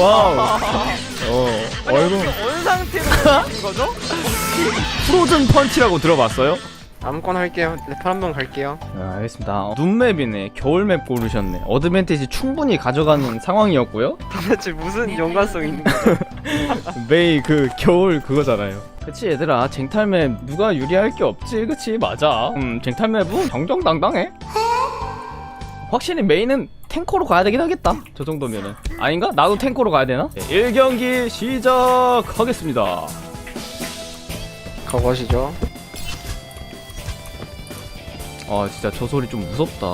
와우. 어, 얼굴 어느 상태로 하는 거죠? 프로즌 펀치라고 들어봤어요? 아무거나 할게요. 래퍼 한번 갈게요. 아, 알겠습니다. 눈맵이네. 겨울맵 고르셨네. 어드밴티지 충분히 가져가는 상황이었고요. 도대체 무슨 연관성 있는 거죠? 메이 그 겨울 그거잖아요. 그치 얘들아 쟁탈맵 누가 유리할 게 없지 그치 맞아. 음 쟁탈맵은 정정당당해. 확실히 메이는 탱커로 가야 되긴 하겠다. 저 정도면은 아닌가? 나도 탱커로 가야 되나? 네, 1경기 시작하겠습니다. 가보시죠. 아 진짜 저 소리 좀 무섭다.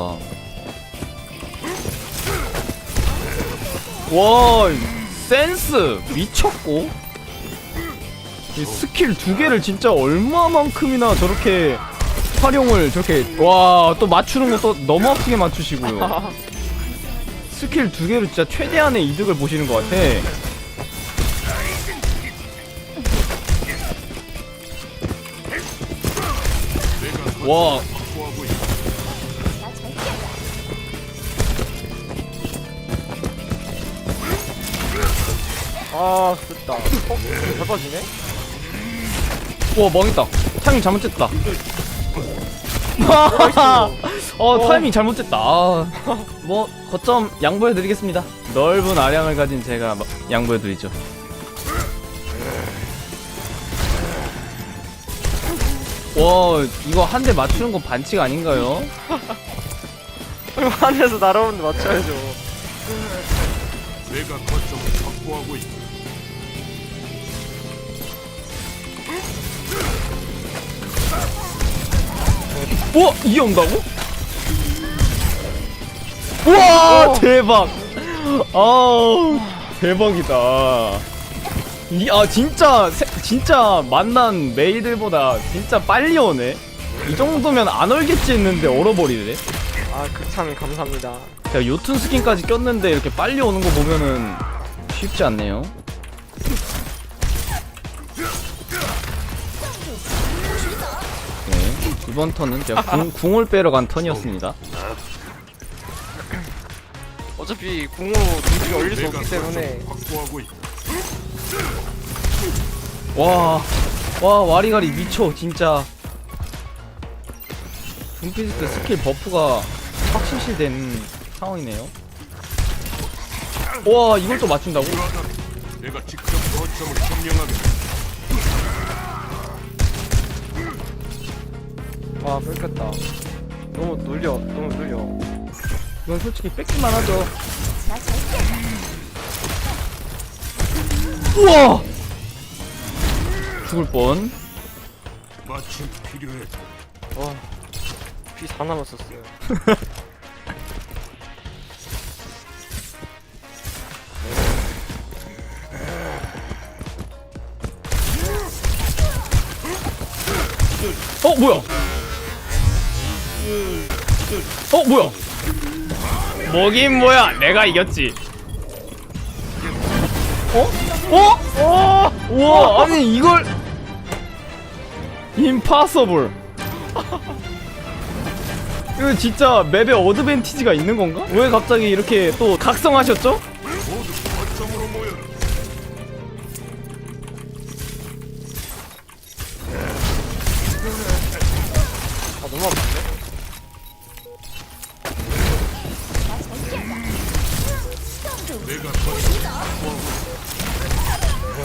와 센스 미쳤고 이 스킬 두 개를 진짜 얼마만큼이나 저렇게 활용을 저렇게 와 또 맞추는 것도 너무 아프게 맞추시고요. 스킬 두 개로 진짜 최대한의 이득을 보시는 것 같아. 와 아, 됐다. 어? 잘 빠지네? 와 망했다 타이밍 잘못됐다 어 타이밍 잘못됐다 아, 뭐 거점 양보해 드리겠습니다 넓은 아량을 가진 제가 마- 양보해 드리죠 와 이거 한 대 맞추는 건 반칙 아닌가요? 하늘에서 날아오는데 맞춰야죠. 내가 거점을 확보하고 있다. 와 이게 온다고? 우와! 대박. 아우 대박이다. 이, 아 진짜 세- 진짜 만난 메이들보다 진짜 빨리 오네. 이 정도면 안 얼겠지 했는데 얼어버리네. 아, 극찬 감사합니다. 제가 요툰 스킨까지 꼈는데 이렇게 빨리 오는 거 보면은 쉽지 않네요 이번 턴은 제가 궁, 궁을 빼러 간 턴이었습니다 어차피 궁으로 눈이 올릴 수 없기 때문에 확보하고 있다. 와, 와 와리가리 미쳐 진짜. 둠피스트 스킬 버프가 확 실시된 상황이네요. 와 이걸 또 맞춘다고? 내가 직접 거점을 점령하겠 다. 와, 뺏겼다. 너무 눌려, 너무 눌려. 이건 솔직히 뺏기만 하죠. 우와! 죽을 뻔. 마침 필요해. 와, 피다 남았었어요. 어 뭐야? 어 뭐야? 뭐긴 뭐야? 내가 이겼지. 어? 어? 어? 우와 아니 이걸 임파서블. 이거 진짜 맵에 어드밴티지가 있는 건가? 왜 갑자기 이렇게 또 각성하셨죠?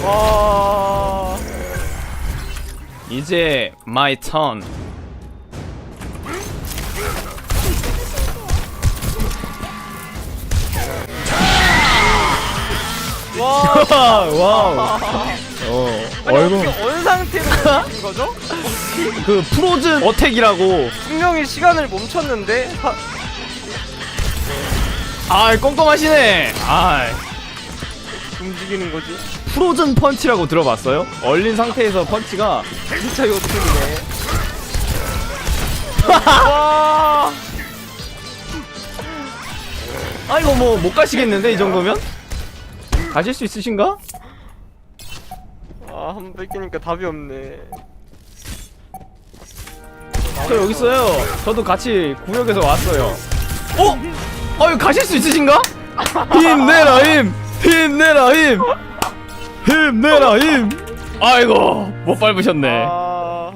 와, 이제 마이 턴. 와, 와우. 어, 아니 얼굴 어떻게 어느 상태로 하는 거죠? 그 프로즌 어택이라고. 분명히 시간을 멈췄는데 하, 아, 꼼꼼하시네. 아, 움직이는 거지? 프로즌 펀치라고 들어봤어요? 얼린 상태에서 펀치가 진짜 요즘이네. 와, 아 이거 뭐 못 가시겠는데 이 정도면? 가실 수 있으신가? 아, 한 번 뺏기니까 답이 없네. 저 여기 있어요. 저도 같이 구역에서 왔어요. 어? 어, 이거 가실 수 있으신가? 힘내라 힘. 힘내라 힘 힘내라 힘. 아이고 못 밟으셨네. 아.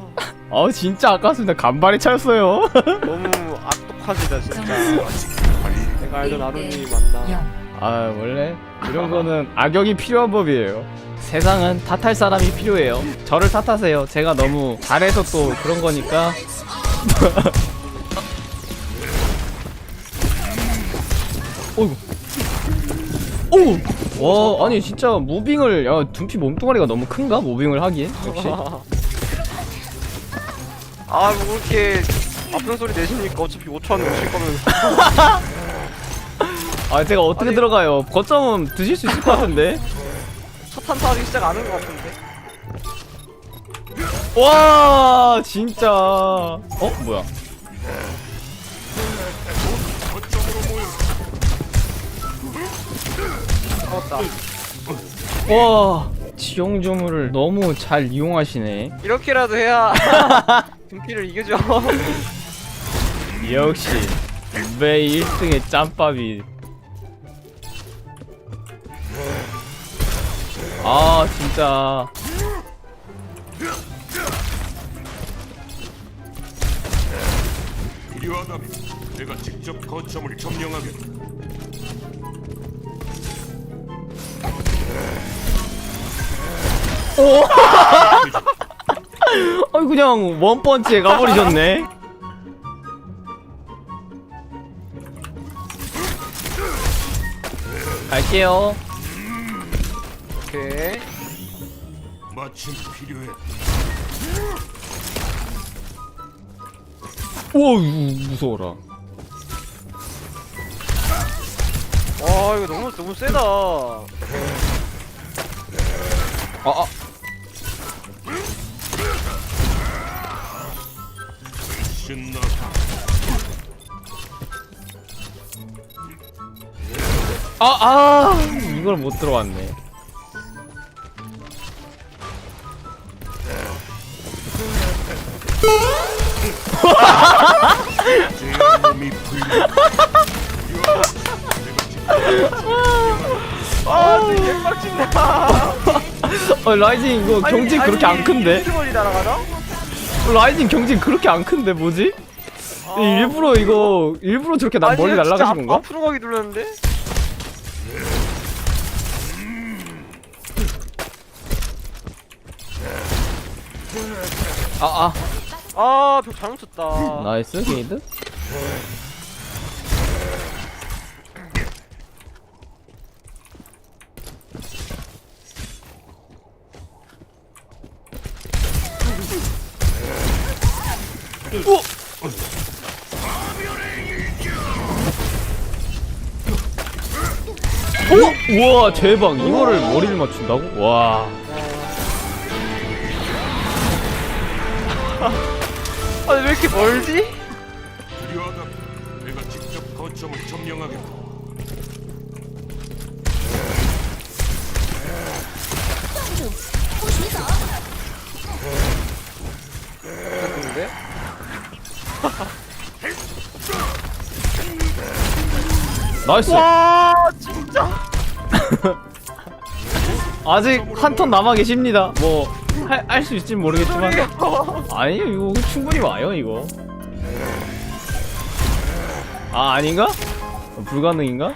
아 진짜 아깝습니다. 간발이 차였어요. 너무 악독하시다 진짜. 내가 알던 아론이 맞나? 아 원래 이런 거는 악역이 필요한 법이에요. 세상은 탓할 사람이 필요해요. 저를 탓하세요. 제가 너무 잘해서 또 그런 거니까. 어이구 오! 와 아니 진짜 무빙을 야 둠피 몸뚱아리가 너무 큰가? 무빙을 하기엔? 역시. 아 뭐 그렇게 아픈 소리 내시니까? 어차피 5초 안에 오실 거면. 아 제가 어떻게 아니. 들어가요? 거점은 드실 수 있을 것 같은데? 첫 한타 하기 시작 안한거 같은데. 와 진짜. 어? 뭐야 와 지용주물을 너무 잘 이용하시네. 이렇게라도 해야 등피를 이겨줘 역시 매 1등의 짬밥이. 아 진짜. 필요하다면 내가 직접 거점을 점령하겠다. 아이 그냥 원펀치에 가버리셨네. 갈게요. 오케이. 마침 필요해. 우와 무서워라. 와 이거 너무 너무 세다. 아, 아. 아, 아, 이걸 못 들어왔네. 풀려. 아 진짜 개빡친다 어, 라이징 이거 경진 그렇게 안 큰데? 멀리 날아가나? 라이징 경진 그렇게 안 큰데 뭐지? 일부러 이거 일부러 저렇게 나 멀리 날아가신 앞- 건가? 앞으로 가기 눌렀는데? 아, 아, 벽 잘못 쳤다. 아, 나이스 게이드. 오! 우와 대박 이거를 머리를 맞춘다고? 와 아니, 왜 이렇게 멀지? 나이스 와, 진짜. 아직 한 턴 남아 계십니다. 뭐할 수 있을지 모르겠지만 아니요 이거 충분히 와요 이거. 아 아닌가? 어, 불가능인가?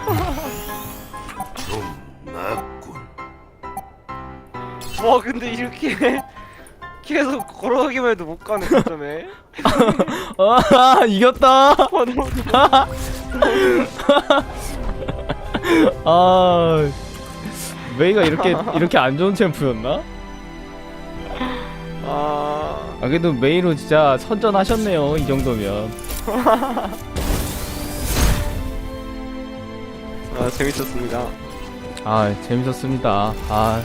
좀 낫군. 와, 근데 이렇게 계속 걸어가기만 해도 못 가네, 거점에. 아 이겼다. 아 메이가 이렇게 이렇게 안 좋은 챔프였나? 아, 아 그래도 메이로 진짜 선전하셨네요 이 정도면. 아 재밌었습니다. 아 재밌었습니다. 아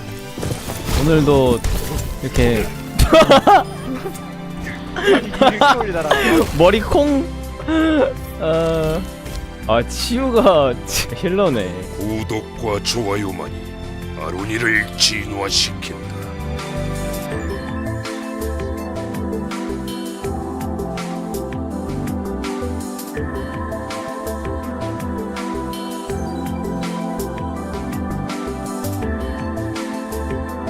오늘도 이렇게. 머리 콩. 어... 아 치유가 힐러네. 구독과 좋아요만이 아로니를 진화시킨다.